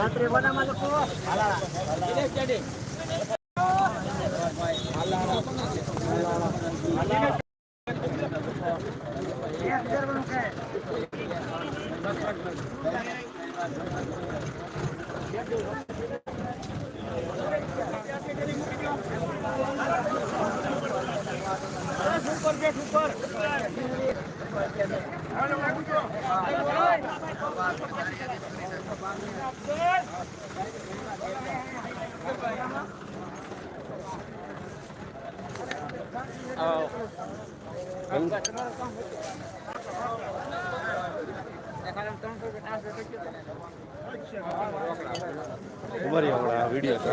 રાત્રે કોના માં લખો હાલા ખબર આપણે આ વીડિયો તો.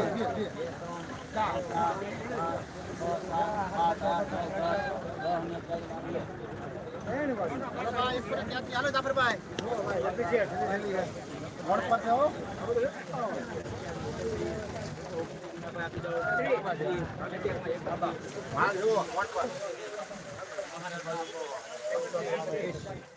હાલ જુઓ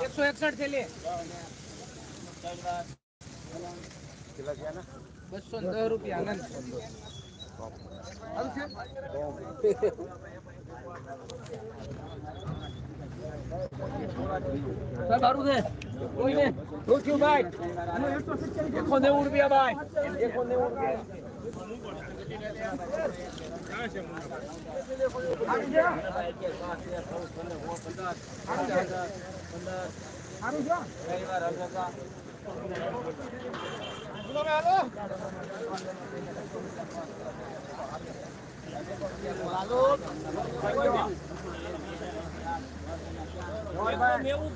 એકસો એકસઠ થેલી બસો દસ રૂપિયા આનંદ સારું છે? કોઈ ને થયું ભાઈ. એકસો નેવું રૂપિયા ભાઈ. એકસો નેવું રૂપિયા. મેવું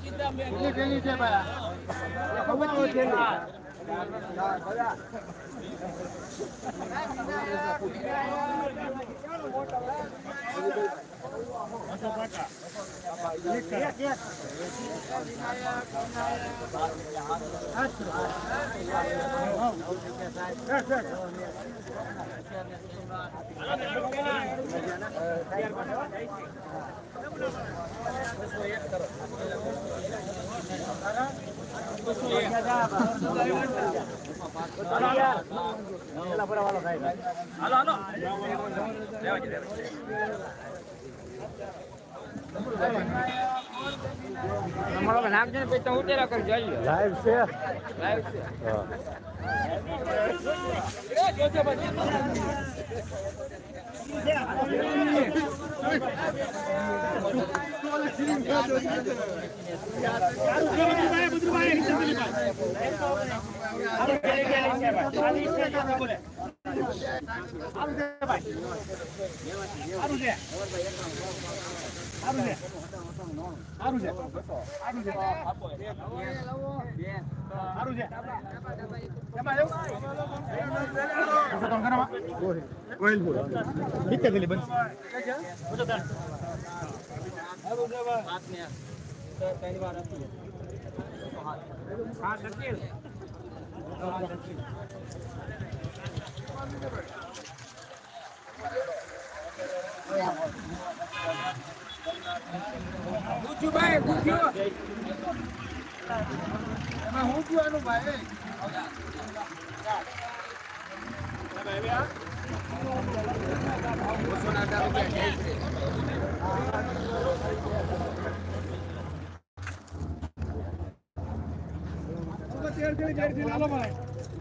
કીધા મેં અમારો નામ છે ને પછી તો ઉતેરા કરી જઈએ લાઈવ છે? લાઈવ છે. હા. બોલે છે સારું છે સારું છે સારું છે સારું છે એમાં એવું? ઓછો ત્રણ નીચે ગયેલી બંધ. ઓછો ત્રણ. પૂછ્યું ભાઈ પૂછ્યું એમાં હું જોવાનું ભાઈ તેર થેલી, તેર થેલી, હાલો ભાઈ. હા, તેર, તેર છો તો પછી હળવા નહીં બાપા. તેર, તેર, તેર તેર થેલી. થઈ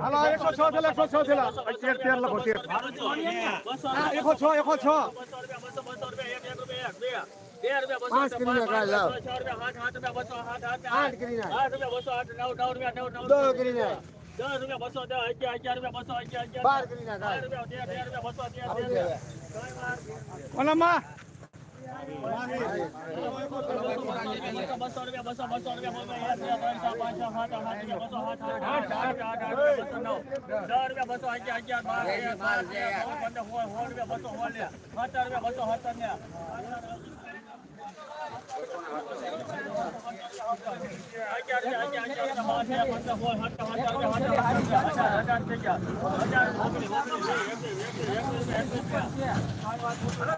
હાલો, એકસો છ થેલા, એકસો છ થેલા. તેર, તેર લખો, તેર. એકસો છ, એકસો છ. પાંચ કરીને કાઢ લાવ. આઠ કરીને દસ કરીને દસ રૂપિયા બસો દસ અગિયાર અગિયાર રૂપિયા બસો અગિયાર બાર કરીને. ઓલામાં બસો રૂપિયા બસો બસો રૂપિયા બસો એક બે ત્રણ ચાર પાંચ છ સાત બસો આઠ આઠ બસો અગિયાર અગિયાર બાર બાર પંદર સોળ સોળ રૂપિયા બસો સોળ ને સત્તર રૂપિયા બસો સત્તર ને અગિયાર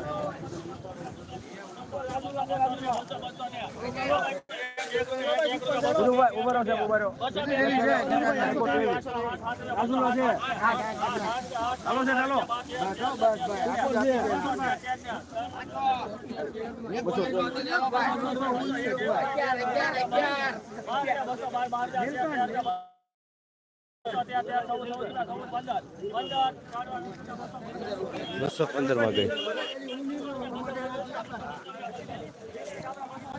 અગિયાર અગિયાર પંદરમાં સત્તર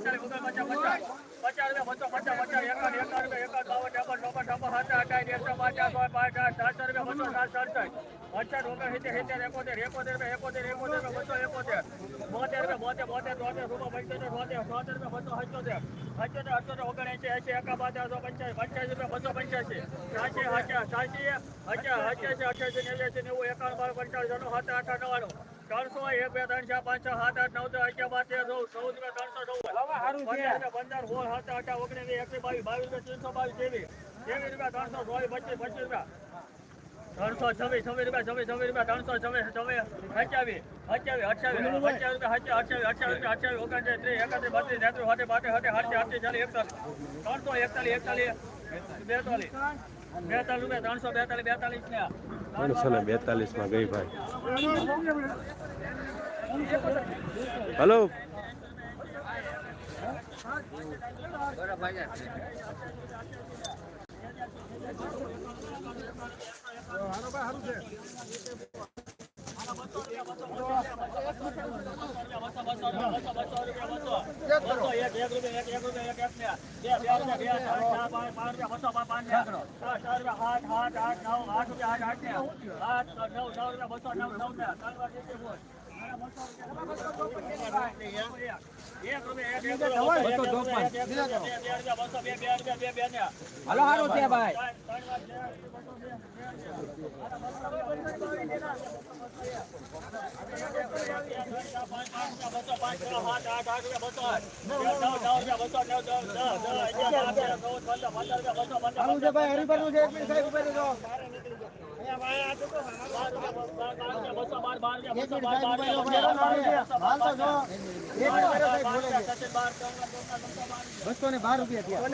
હજાર હજાર થઈ ગયા હજાર ઓગણીસ ઓગણીસ એકવીસ એકવીસ ત્રણસો એક બે ત્રણ ચાર પાંચ છ સાત આઠ નવ દસ અગિયાર બાર તેર ચૌદ ચૌદ બે ત્રણસો ચૌદ પંદર પંદર સોળ સત્તર અઢાર ઓગણીસ એકવીસ બાવીસ બાવીસ રૂપિયા ત્રણસો બાવીસ ત્રેવીસ. ત્રેવીસ રૂપિયા ત્રણસો ચોવીસ પચીસ પચીસ રૂપિયા. ત્રણસો છવ્વીસ છવ્વીસ રૂપિયા છવ્વીસ છવ્વીસ રૂપિયા ત્રણસો છવ્વીસ છવ્વીસ અઠ્યાવીસ અઠ્યાવીસ અઠ્યાવીસ અઠ્યાવીસ રૂપિયા અઠ્યાવીસ અઠ્યાવીસ રૂપિયા અઠ્યાવીસ ઓગણત્રીસ ત્રીસ એકત્રીસ બત્રીસ તેત્રીસ સાથે બાતે સાથે હાથે હાથે ચાલીસ એકતાલીસ. ત્રણસો એકતાલીસ એકતાલીસ બેતાલીસ. બેતાલીસ રૂપિયા ત્રણસો બેતાલીસ બેતાલીસ ને ત્રણસો ને બેતાલીસમાં ગઈ ભાઈ. હલો? આઠ નવ આઠ રૂપિયા આઠ આઠ ને આઠ નવ નવ રૂપિયા બસો નવ નવ ને ત્રણ વાર હાલો હારું છે ભાઈ. હારું છે ભાઈ હરિભાઈ છે એક મિનિટ સાહેબ ઊભા રહેજો બસો ને બાર રૂપિયા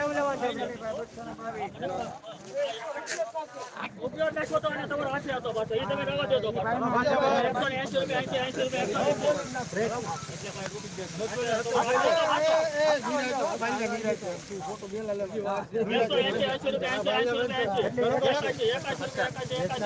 ફોટો ઉપયોગ નાખો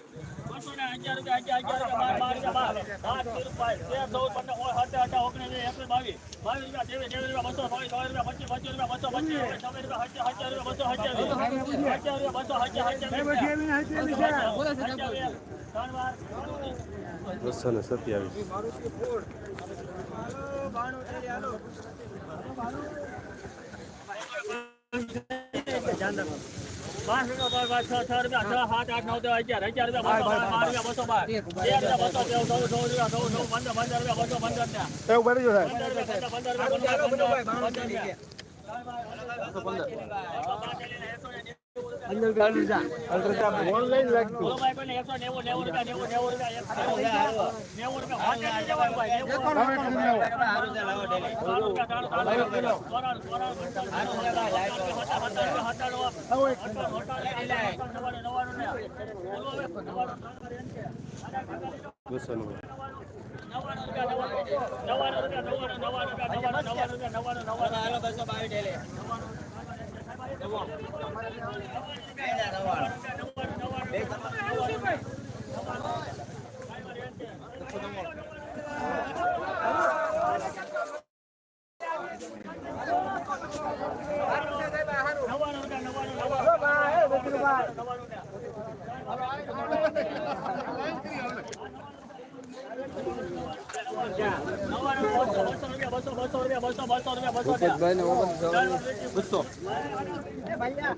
એકસો ને એંશી રૂપિયા, બાસી, બાસી બાસી, બાસી, ચોરા, પંચાસી, સાઠી રૂપિયા. બસો ચોરાણું મોટા એક પાંચ રૂપિયા બાર બાર છ છ રૂપિયા છ સાત આઠ નવ દસ અગિયાર અગિયાર રૂપિયા બસો બાર બાર રૂપિયા બસો બાર તેર રૂપિયા બસો ચૌદ રૂપિયા ચૌદ ચૌદ પંદર પંદર રૂપિયા બસો પંદર પંદર રૂપિયા પંદર રૂપિયા પંદર વાંચે નહીં જવાય ભાઈ નેવું ત્રણ રૂપિયા નવાનું રૂપિયા સત્તાણું અઠાણું અઠાણું નવ્વાણું નવ્વાણું ને બોલો હવે નવ્વાણું બસો ને નવ્વાણું રૂપિયા નવ્વાણું રૂપિયા રૂપિયા નવ્વાણું રૂપિયા નવ્વાણું નવ્વાણું નવ્વાણું રૂપિયા નવ્વાણું નવ્વાણું નવ્વાણું ને બસો રૂપિયા બસો બસો રૂપિયા બસો બસો રૂપિયા બસો બસો અગિયાર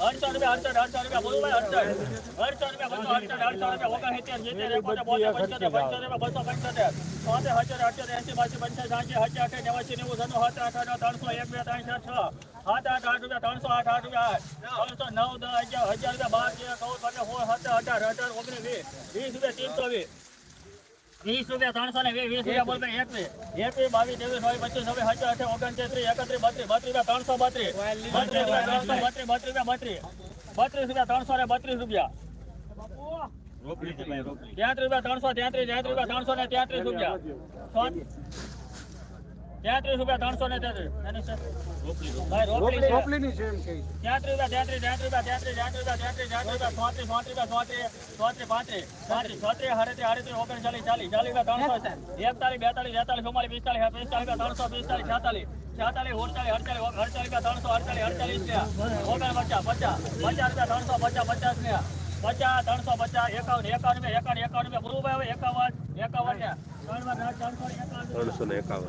રૂપિયા રૂપિયા બોલું ભાઈ રૂપિયા બસો રૂપિયા ઓગણ સિત્તેર સિત્તેર એકોતેર બોતેર પંચોતેર પંચોતેર બસો પંચોતેર. હજાર એસી બાસી પંચાસી સાંસી હજાર અઠે નેવાસી નેવું સનું સાત આઠ આઠ ત્રણસો એક બે ત્રણ છ સાત આઠ આઠ રૂપિયા ત્રણસો આઠ આઠ રૂપિયા ત્રણસો નવ દસ અગિયાર હજાર રૂપિયા બાર તેર ચૌદ પંદર સોળ સત્તર અઢાર અઢાર ઓગણીસ વીસ વીસ રૂપિયા ત્રીસો વીસ વીસ રૂપિયા ત્રણસો ને વીસ રૂપિયા બોલ ભાઈ એકવીસ. એકવીસ બાવીસ ત્રેવીસ ચોવીસ પચીસ છવ્વીસ હજાર અઠે ઓગણત્રીસ એકત્રીસ બત્રીસ બત્રીસ રૂપિયા ત્રણસો બત્રીસ. બત્રીસ રૂપિયા ત્રણસો બત્રીસ બત્રીસ રૂપિયા બત્રીસ. બત્રીસ રૂપિયા ત્રણસો ને બત્રીસ રૂપિયા. ત્યાંત્રીસ રૂપિયા ત્રણસો ત્યાંત્રીસ ત્યાંત્રીસ રૂપિયા ત્રણસો ને ત્યાંત્રીસ રૂપિયા. તેત્રીસ રૂપિયા ત્રણસો ને તેત્રીસ. રોપલીની છે? એમ કે. તેત્રીસ ચોત્રીસ ચોત્રીસ છત્રીસ હરેતી હરેતી ઓગણચાલીસ ચાલીસ ત્રણસો એકતાલીસ બેતાલીસ તેતાલીસ ચુમ્માલીસ પિસ્તાલીસ પિસ્તાલીસ રૂપિયા ત્રણસો પિસ્તાલીસ છેતાલીસ. છેતાલીસ ઓડતાલીસ અડતાલીસ અડતાલીસ ત્રણસો અડતાલીસ અડતાલીસ ઓગણ પચાસ પચાસ પચાસ રૂપિયા ત્રણસો પચાસ પચાસ રૂપિયા પચાસ ત્રણસો પચાસ એકાવન એકાવન એકાવન એકાવન બરોબર એકાવન એકાવન ત્રણસો એકાવન.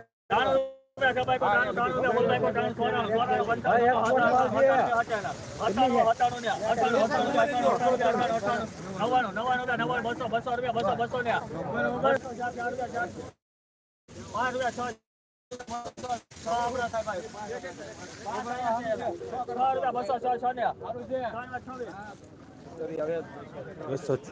નવ્વાણું નવ્વાણું નવ્વાણું બસો બસો રૂપિયા બસો બસો ને પાંચ રૂપિયા છ બસો છ.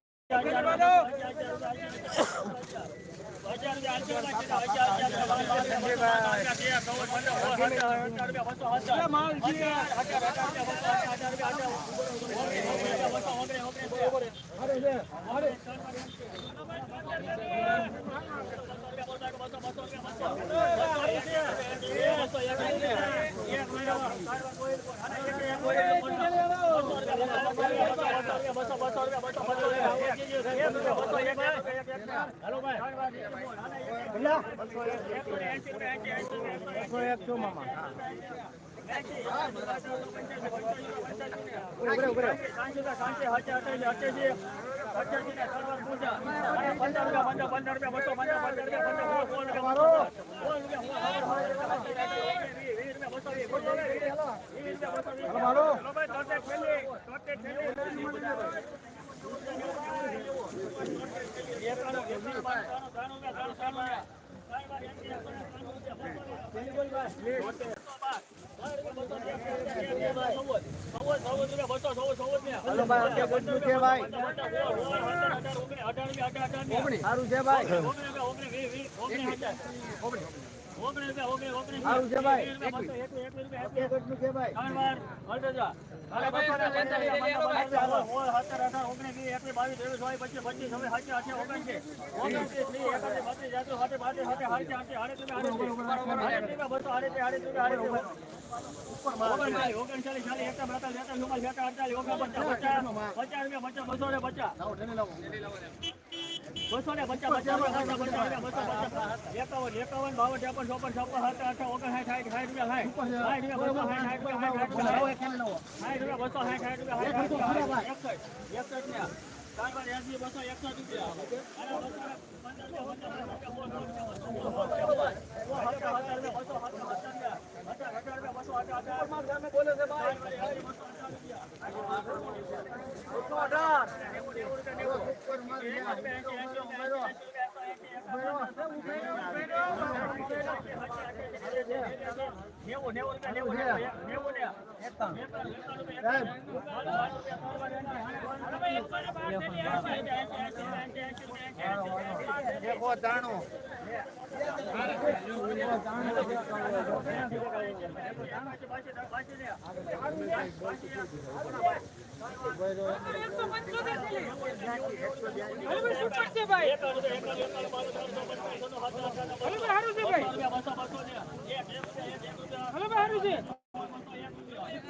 હજાર બસો એકસો મામા ઉભરે ઉભરે મારો કેટલું છે ભાઈ. સારું છે ભાઈ. આવું છે ભાઈ ઓગણચાલીસ ચાલીસ એકતા બતા લેતા લોકો લેતા અડતાલીસ ઓગણ પચાસ પચાસ રૂપિયા પચાસ બસો ને પચાસ બસો ને પચાસ એકાવન એકાવન બાવન ત્રેપન ચોપન છપ્પન સત્તર અઠાર ઓગણ સાઠ સાઠ રૂપિયા બસો સાઠ સાઠ રૂપિયા બસો એકસઠ રૂપિયા બોલે છે ભાઈ નેવું નેવું નેવું ને દેખો તાણું હા ભાઈ. જોઈ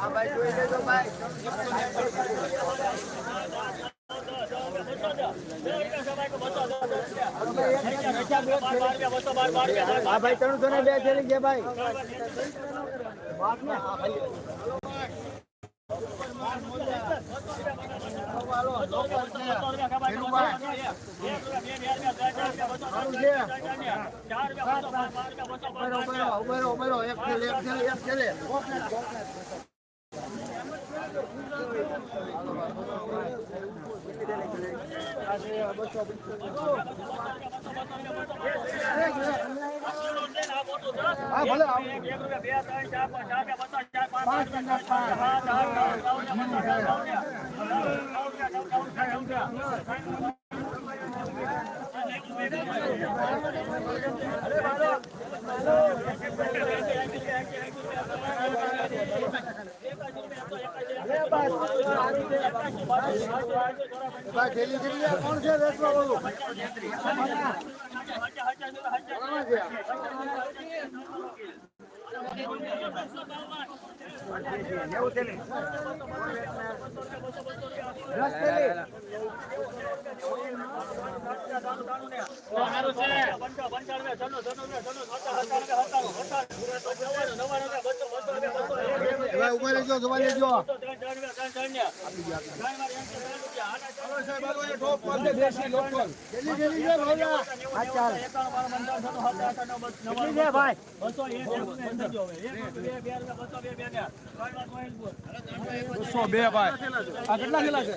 હા ભાઈ ત્રણસો ને બે છે કે ભાઈ ઉભરો ઉભરો એક છેલ્લે એક છેલ્લે એક હા ભલે આવો. ભાઈ છેલ્લી છેલ્લી આ કોણ છે વેચવા વાળું કોણ છે? દસ થેલી. ભાઈ ઊભા રહેજો જોવા લેજો બસો બે ભાઈ. આ કેટલા કેટલા છે છે?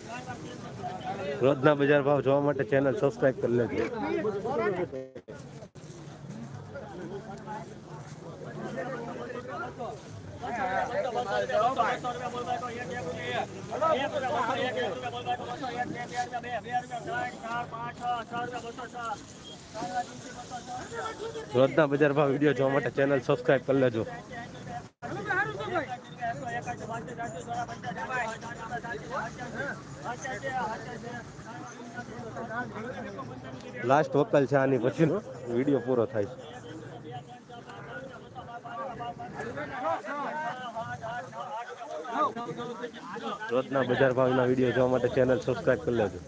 એકસો ને એસી રૂપિયા એસી એસી રૂપિયા રોજના બજાર ભાવ જોવા માટે ચેનલ સબસ્ક્રાઇબ કરી લેજો. રોજના બજાર ભાવ વીડિયો જોવા માટે ચેનલ સબસ્ક્રાઇબ કરી લેજો. લાસ્ટ વકલ છે આની પછીનો. વીડિયો પૂરો થાય છે. રોજના બજાર ભાવના વીડિયો જોવા માટે ચેનલ સબસ્ક્રાઇબ કરી લેજો.